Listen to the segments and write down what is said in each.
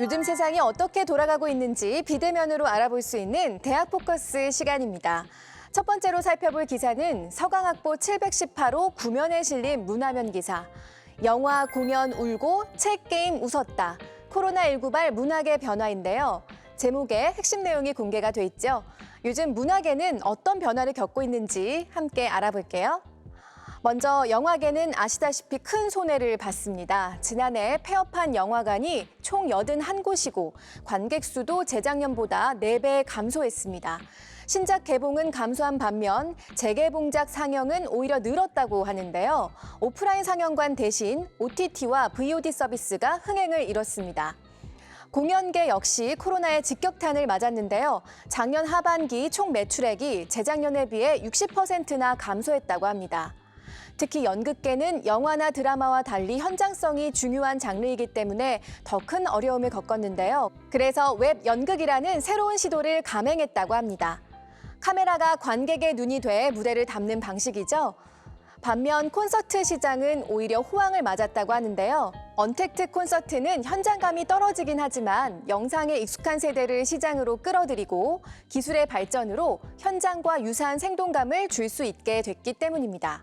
요즘 세상이 어떻게 돌아가고 있는지 비대면으로 알아볼 수 있는 대학 포커스 시간입니다. 첫 번째로 살펴볼 기사는 서강학보 718호 구면에 실린 문화면 기사. 영화, 공연 울고 책, 게임 웃었다. 코로나19 발 문학의 변화인데요. 제목에 핵심 내용이 공개가 돼 있죠. 요즘 문학에는 어떤 변화를 겪고 있는지 함께 알아볼게요. 먼저 영화계는 아시다시피 큰 손해를 봤습니다. 지난해 폐업한 영화관이 총 81곳이고 관객 수도 재작년보다 4배 감소했습니다. 신작 개봉은 감소한 반면 재개봉작 상영은 오히려 늘었다고 하는데요. 오프라인 상영관 대신 OTT와 VOD 서비스가 흥행을 이뤘습니다. 공연계 역시 코로나의 직격탄을 맞았는데요. 작년 하반기 총 매출액이 재작년에 비해 60%나 감소했다고 합니다. 특히 연극계는 영화나 드라마와 달리 현장성이 중요한 장르이기 때문에 더 큰 어려움을 겪었는데요. 그래서 웹 연극이라는 새로운 시도를 감행했다고 합니다. 카메라가 관객의 눈이 돼 무대를 담는 방식이죠. 반면 콘서트 시장은 오히려 호황을 맞았다고 하는데요. 언택트 콘서트는 현장감이 떨어지긴 하지만 영상에 익숙한 세대를 시장으로 끌어들이고 기술의 발전으로 현장과 유사한 생동감을 줄 수 있게 됐기 때문입니다.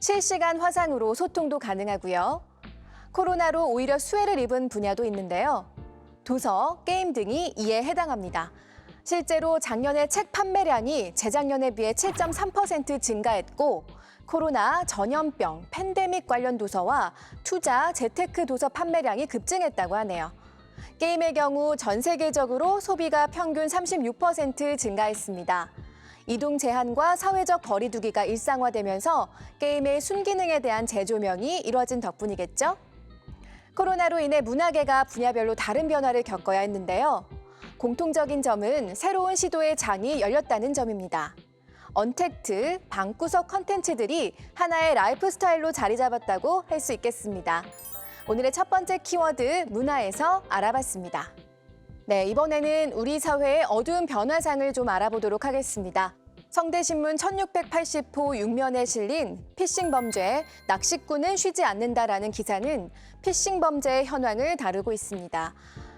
실시간 화상으로 소통도 가능하고요. 코로나로 오히려 수혜를 입은 분야도 있는데요. 도서, 게임 등이 이에 해당합니다. 실제로 작년에 책 판매량이 재작년에 비해 7.3% 증가했고 코로나, 전염병, 팬데믹 관련 도서와 투자, 재테크 도서 판매량이 급증했다고 하네요. 게임의 경우 전 세계적으로 소비가 평균 36% 증가했습니다. 이동 제한과 사회적 거리두기가 일상화되면서 게임의 순기능에 대한 재조명이 이뤄진 덕분이겠죠? 코로나로 인해 문화계가 분야별로 다른 변화를 겪어야 했는데요. 공통적인 점은 새로운 시도의 장이 열렸다는 점입니다. 언택트, 방구석 컨텐츠들이 하나의 라이프 스타일로 자리 잡았다고 할 수 있겠습니다. 오늘의 첫 번째 키워드 문화에서 알아봤습니다. 네, 이번에는 우리 사회의 어두운 변화상을 좀 알아보도록 하겠습니다. 성대신문 1680호 6면에 실린 피싱 범죄, 낚시꾼은 쉬지 않는다라는 기사는 피싱 범죄의 현황을 다루고 있습니다.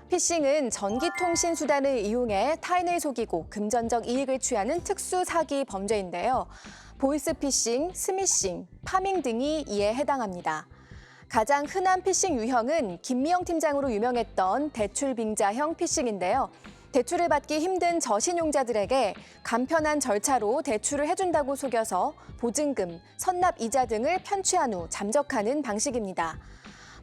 피싱은 전기통신 수단을 이용해 타인을 속이고 금전적 이익을 취하는 특수 사기 범죄인데요. 보이스피싱, 스미싱, 파밍 등이 이에 해당합니다. 가장 흔한 피싱 유형은 김미영 팀장으로 유명했던 대출 빙자형 피싱인데요. 대출을 받기 힘든 저신용자들에게 간편한 절차로 대출을 해준다고 속여서 보증금, 선납 이자 등을 편취한 후 잠적하는 방식입니다.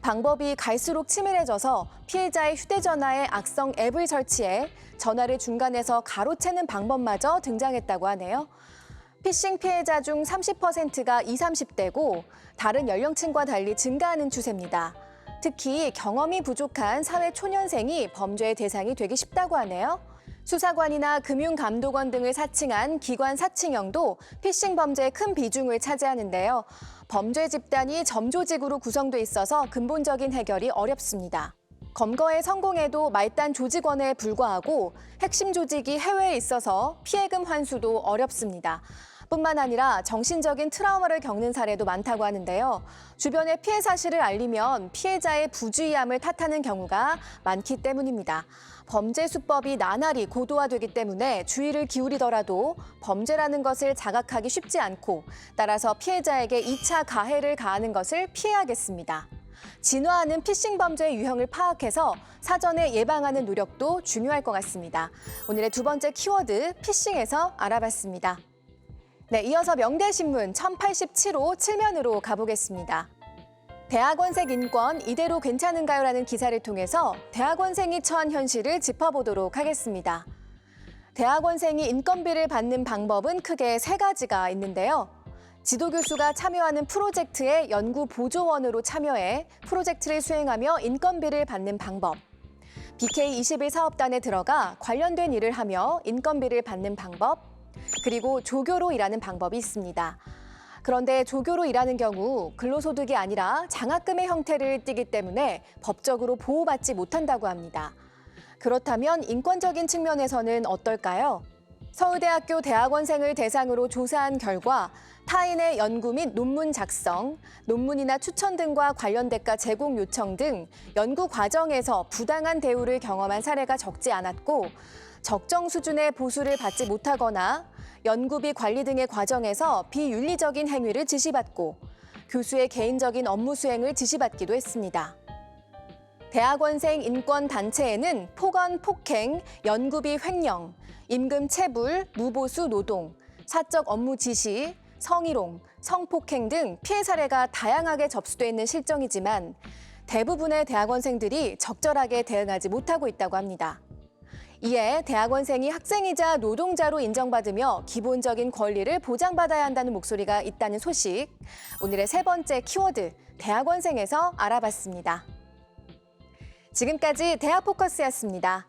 방법이 갈수록 치밀해져서 피해자의 휴대전화에 악성 앱을 설치해 전화를 중간에서 가로채는 방법마저 등장했다고 하네요. 피싱 피해자 중 30%가 20, 30대고 다른 연령층과 달리 증가하는 추세입니다. 특히 경험이 부족한 사회 초년생이 범죄의 대상이 되기 쉽다고 하네요. 수사관이나 금융감독원 등을 사칭한 기관 사칭형도 피싱 범죄의 큰 비중을 차지하는데요. 범죄 집단이 점조직으로 구성돼 있어서 근본적인 해결이 어렵습니다. 검거에 성공해도 말단 조직원에 불과하고 핵심 조직이 해외에 있어서 피해금 환수도 어렵습니다. 뿐만 아니라 정신적인 트라우마를 겪는 사례도 많다고 하는데요. 주변에 피해 사실을 알리면 피해자의 부주의함을 탓하는 경우가 많기 때문입니다. 범죄 수법이 나날이 고도화되기 때문에 주의를 기울이더라도 범죄라는 것을 자각하기 쉽지 않고 따라서 피해자에게 2차 가해를 가하는 것을 피해야겠습니다. 진화하는 피싱 범죄의 유형을 파악해서 사전에 예방하는 노력도 중요할 것 같습니다. 오늘의 두 번째 키워드 피싱에서 알아봤습니다. 네, 이어서 명대신문 1087호 7면으로 가보겠습니다. 대학원생 인권 이대로 괜찮은가요 라는 기사를 통해서 대학원생이 처한 현실을 짚어보도록 하겠습니다. 대학원생이 인건비를 받는 방법은 크게 세 가지가 있는데요. 지도교수가 참여하는 프로젝트에 연구 보조원으로 참여해 프로젝트를 수행하며 인건비를 받는 방법. BK21 사업단에 들어가 관련된 일을 하며 인건비를 받는 방법. 그리고 조교로 일하는 방법이 있습니다. 그런데 조교로 일하는 경우 근로소득이 아니라 장학금의 형태를 띠기 때문에 법적으로 보호받지 못한다고 합니다. 그렇다면 인권적인 측면에서는 어떨까요? 서울대학교 대학원생을 대상으로 조사한 결과 타인의 연구 및 논문 작성, 논문이나 추천 등과 관련 대가 제공 요청 등 연구 과정에서 부당한 대우를 경험한 사례가 적지 않았고 적정 수준의 보수를 받지 못하거나 연구비 관리 등의 과정에서 비윤리적인 행위를 지시받고 교수의 개인적인 업무 수행을 지시받기도 했습니다. 대학원생 인권단체에는 폭언, 폭행, 연구비 횡령, 임금 체불, 무보수 노동, 사적 업무 지시, 성희롱, 성폭행 등 피해 사례가 다양하게 접수돼 있는 실정이지만 대부분의 대학원생들이 적절하게 대응하지 못하고 있다고 합니다. 이에 대학원생이 학생이자 노동자로 인정받으며 기본적인 권리를 보장받아야 한다는 목소리가 있다는 소식. 오늘의 세 번째 키워드, 대학원생에서 알아봤습니다. 지금까지 대학 포커스였습니다.